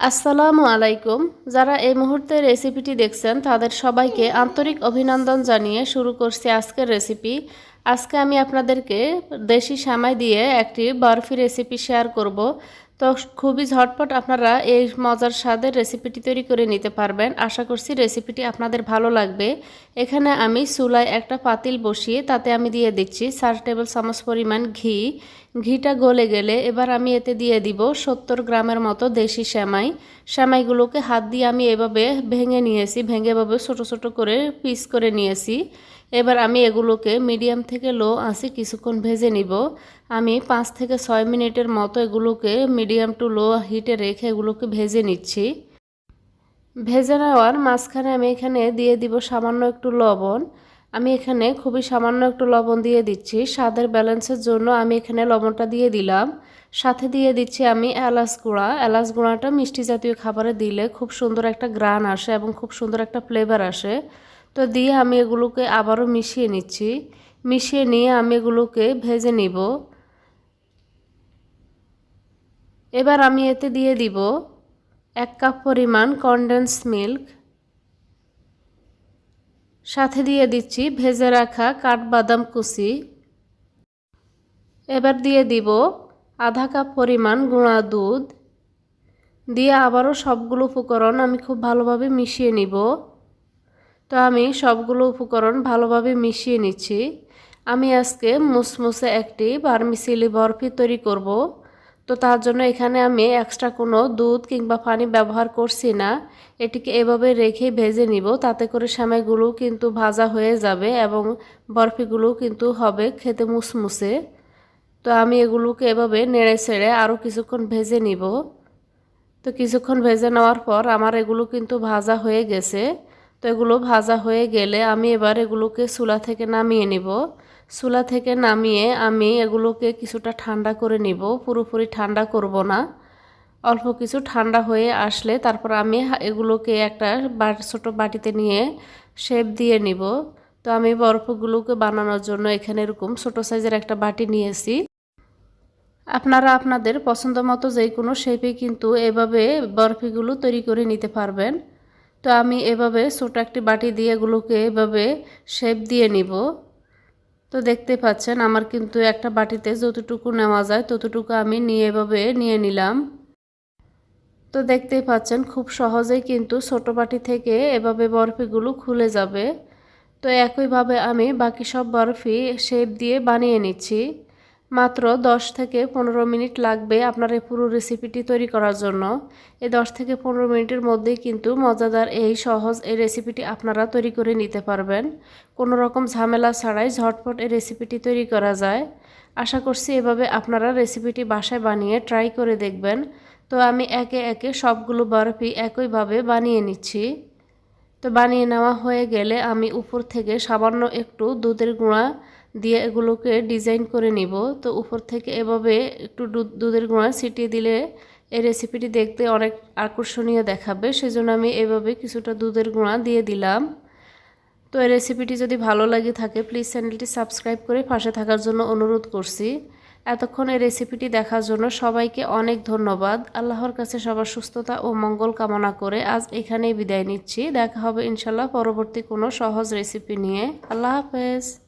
আসসালামু আলাইকুম। যারা এই মুহূর্তে রেসিপিটি দেখছেন, তাদের সবাইকে আন্তরিক অভিনন্দন জানিয়ে শুরু করছি আজকের রেসিপি। আজকে আমি আপনাদেরকে দেশি সামাই দিয়ে একটি বরফি রেসিপি শেয়ার করব। তো খুবই ঝটপট আপনারা এই মজার স্বাদের রেসিপিটি তৈরি করে নিতে পারবেন। আশা করছি রেসিপিটি আপনাদের ভালো লাগবে। এখানে আমি চুলায় একটা পাতিল বসিয়ে তাতে আমি দিয়ে দিচ্ছি চার টেবিল চামচ পরিমাণ ঘি ঘিটা গলে গেলে এবার আমি এতে দিয়ে দিব সত্তর গ্রামের মতো দেশি শ্যামাই শ্যামাইগুলোকে হাত দিয়ে আমি এভাবে ভেঙে নিয়েছি, ভেঙে এভাবে ছোটো ছোটো করে পিস করে নিয়েছি। এবার আমি এগুলোকে মিডিয়াম থেকে লো আসি কিছুক্ষণ ভেজে নিব। আমি পাঁচ থেকে ছয় মিনিটের মতো এগুলোকে মিডিয়াম টু লো হিটে রেখে এগুলোকে ভেজে নিচ্ছি। ভেজে নেওয়ার মাঝখানে আমি এখানে দিয়ে দিব সামান্য একটু লবণ। আমি এখানে খুবই সামান্য একটু লবণ দিয়ে দিচ্ছি। স্বাদের ব্যালেন্সের জন্য আমি এখানে লবণটা দিয়ে দিলাম। সাথে দিয়ে দিচ্ছি আমি এলাচ গুঁড়া। এলাচ গুঁড়াটা মিষ্টি জাতীয় খাবারে দিলে খুব সুন্দর একটা গ্রান আসে এবং খুব সুন্দর একটা ফ্লেভার আসে। তো দিয়ে আমি এগুলোকে আবারও মিশিয়ে নিচ্ছি। মিশিয়ে নিয়ে আমি এগুলোকে ভেজে নিব। এবার আমি এতে দিয়ে দিব এক কাপ পরিমাণ কনডেন্স মিল্ক সাথে দিয়ে দিচ্ছি ভেজে রাখা কাঠবাদাম কুচি। এবার দিয়ে দিব আধা কাপ পরিমাণ গুঁড়া দুধ। দিয়ে আবারও সবগুলো উপকরণ আমি খুব ভালোভাবে মিশিয়ে নিব। তো আমি সবগুলো উপকরণ ভালোভাবে মিশিয়ে নিচ্ছি। আমি আজকে মুসমুসে একটি বার্মিসিলি বরফি তৈরি করব। তো তার জন্য এখানে আমি এক্সট্রা কোনো দুধ কিংবা পানি ব্যবহার করছি না। এটিকে এভাবে রেখে ভেজে নিব। তাতে করে সামাইগুলো কিন্তু ভাজা হয়ে যাবে এবং বরফিগুলো কিন্তু হবে খেতে মুসমুসে। তো আমি এগুলোকে এভাবে নেড়ে ছেড়ে আরও কিছুক্ষণ ভেজে নিব। তো কিছুক্ষণ ভেজে নেওয়ার পর আমার এগুলো কিন্তু ভাজা হয়ে গেছে। তো এগুলো ভাজা হয়ে গেলে আমি এবার এগুলোকে চুলা থেকে নামিয়ে নিব। চুলা থেকে নামিয়ে আমি এগুলোকে কিছুটা ঠান্ডা করে নিব। পুরোপুরি ঠান্ডা করব না। অল্প কিছু ঠান্ডা হয়ে আসলে তারপর আমি এগুলোকে একটা ছোটো বাটিতে নিয়ে শেপ দিয়ে নিব। তো আমি বরফগুলোকে বানানোর জন্য এখানে এরকম ছোটো সাইজের একটা বাটি নিয়েছি। আপনারা আপনাদের পছন্দ মতো যে কোনো শেপে কিন্তু এভাবে বরফিগুলো তৈরি করে নিতে পারবেন। তো আমি এভাবে ছোটো একটি বাটি দিয়ে এগুলোকে এভাবে শেপ দিয়ে নিব। তো দেখতে পাচ্ছেন, আমার কিন্তু একটা বাটিতে যতটুকু নেওয়া যায় ততটুকু আমি নিয়ে এভাবে নিয়ে নিলাম। তো দেখতেই পাচ্ছেন, খুব সহজেই কিন্তু ছোটো বাটি থেকে এভাবে বরফিগুলো খুলে যাবে। তো একইভাবে আমি বাকি সব বরফি শেপ দিয়ে বানিয়ে নিচ্ছি। মাত্র 10 থেকে পনেরো মিনিট লাগবে আপনার এই পুরো রেসিপিটি তৈরি করার জন্য। এই 10 থেকে পনেরো মিনিটের মধ্যেই কিন্তু মজাদার এই সহজ এই রেসিপিটি আপনারা তৈরি করে নিতে পারবেন। কোনো রকম ঝামেলা ছাড়াই ঝটপট এই রেসিপিটি তৈরি করা যায়। আশা করছি এভাবে আপনারা রেসিপিটি বাসায় বানিয়ে ট্রাই করে দেখবেন। তো আমি একে একে সবগুলো বরফি একইভাবে বানিয়ে নিচ্ছি। তো বানিয়ে নেওয়া হয়ে গেলে আমি উপর থেকে সামান্য একটু দুধের গুঁড়া দিয়ে এগুলোকে ডিজাইন করে নিব। তো উপর থেকে এভাবে একটু দুধের গুঁড়া ছিটিয়ে দিলে এই রেসিপিটি দেখতে অনেক আকর্ষণীয় দেখাবে। সেজন্য আমি এভাবে কিছুটা দুধের গুঁড়া দিয়ে দিলাম। তো এই রেসিপিটি যদি ভালো লাগে থাকে প্লিজ চ্যানেলটি সাবস্ক্রাইব করে পাশে থাকার জন্য অনুরোধ করছি। এতক্ষণ এই রেসিপিটি দেখার জন্য সবাইকে অনেক ধন্যবাদ। আল্লাহর কাছে সবার সুস্থতা ও মঙ্গল কামনা করে আজ এখানেই বিদায় নিচ্ছি। দেখা হবে ইনশাল্লাহ পরবর্তী কোনো সহজ রেসিপি নিয়ে। আল্লাহ হাফেজ।